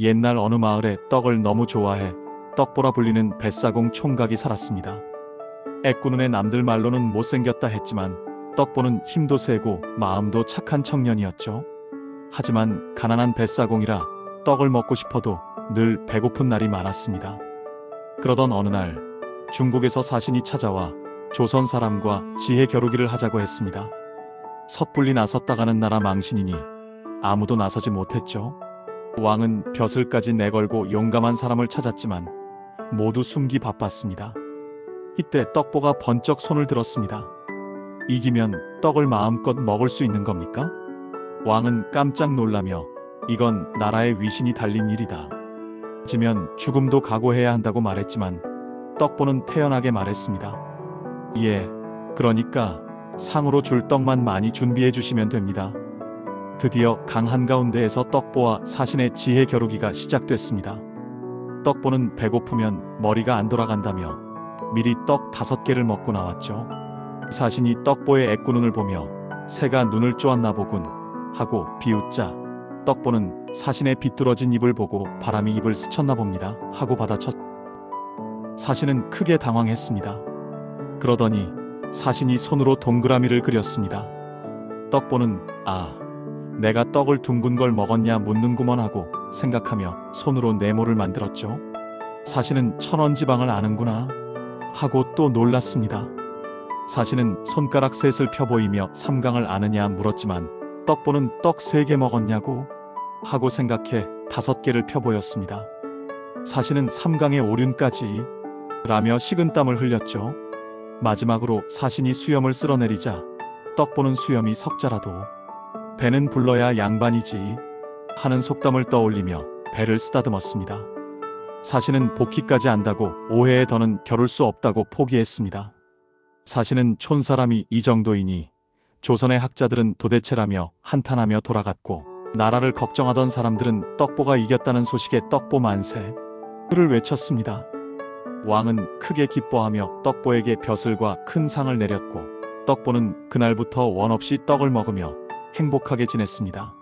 옛날 어느 마을에 떡을 너무 좋아해 떡보라 불리는 뱃사공 총각이 살았습니다. 애꾸눈의 남들 말로는 못생겼다 했지만 떡보는 힘도 세고 마음도 착한 청년이었죠. 하지만 가난한 뱃사공이라 떡을 먹고 싶어도 늘 배고픈 날이 많았습니다. 그러던 어느 날 중국에서 사신이 찾아와 조선 사람과 지혜 겨루기를 하자고 했습니다. 섣불리 나섰다가는 나라 망신이니 아무도 나서지 못했죠. 왕은 벼슬까지 내걸고 용감한 사람을 찾았지만 모두 숨기 바빴습니다. 이때 떡보가 번쩍 손을 들었습니다. 이기면 떡을 마음껏 먹을 수 있는 겁니까? 왕은 깜짝 놀라며 이건 나라의 위신이 달린 일이다. 지면 죽음도 각오해야 한다고 말했지만 떡보는 태연하게 말했습니다. 예, 그러니까 상으로 줄 떡만 많이 준비해 주시면 됩니다. 드디어 강 한가운데에서 떡보와 사신의 지혜 겨루기가 시작됐습니다. 떡보는 배고프면 머리가 안 돌아간다며 미리 떡 다섯 개를 먹고 나왔죠. 사신이 떡보의 애꾸눈을 보며 새가 눈을 쪼았나 보군 하고 비웃자 떡보는 사신의 비뚤어진 입을 보고 바람이 입을 스쳤나 봅니다 하고 받아쳤. 사신은 크게 당황했습니다. 그러더니 사신이 손으로 동그라미를 그렸습니다. 떡보는 아 내가 떡을 둥근 걸 먹었냐 묻는구먼 하고 생각하며 손으로 네모를 만들었죠. 사신은 천원 지방을 아는구나 하고 또 놀랐습니다. 사신은 손가락 셋을 펴 보이며 삼강을 아느냐 물었지만 떡보는 떡 세 개 먹었냐고 하고 생각해 다섯 개를 펴 보였습니다. 사신은 삼강의 오륜까지 라며 식은땀을 흘렸죠. 마지막으로 사신이 수염을 쓸어내리자 떡보는 수염이 석자라도 배는 불러야 양반이지 하는 속담을 떠올리며 배를 쓰다듬었습니다. 사신은 복희까지 안다고 오해에 더는 겨룰 수 없다고 포기했습니다. 사신은 촌사람이 이 정도이니 조선의 학자들은 도대체라며 한탄하며 돌아갔고 나라를 걱정하던 사람들은 떡보가 이겼다는 소식에 떡보 만세 를 외쳤습니다. 왕은 크게 기뻐하며 떡보에게 벼슬과 큰 상을 내렸고 떡보는 그날부터 원 없이 떡을 먹으며 행복하게 지냈습니다.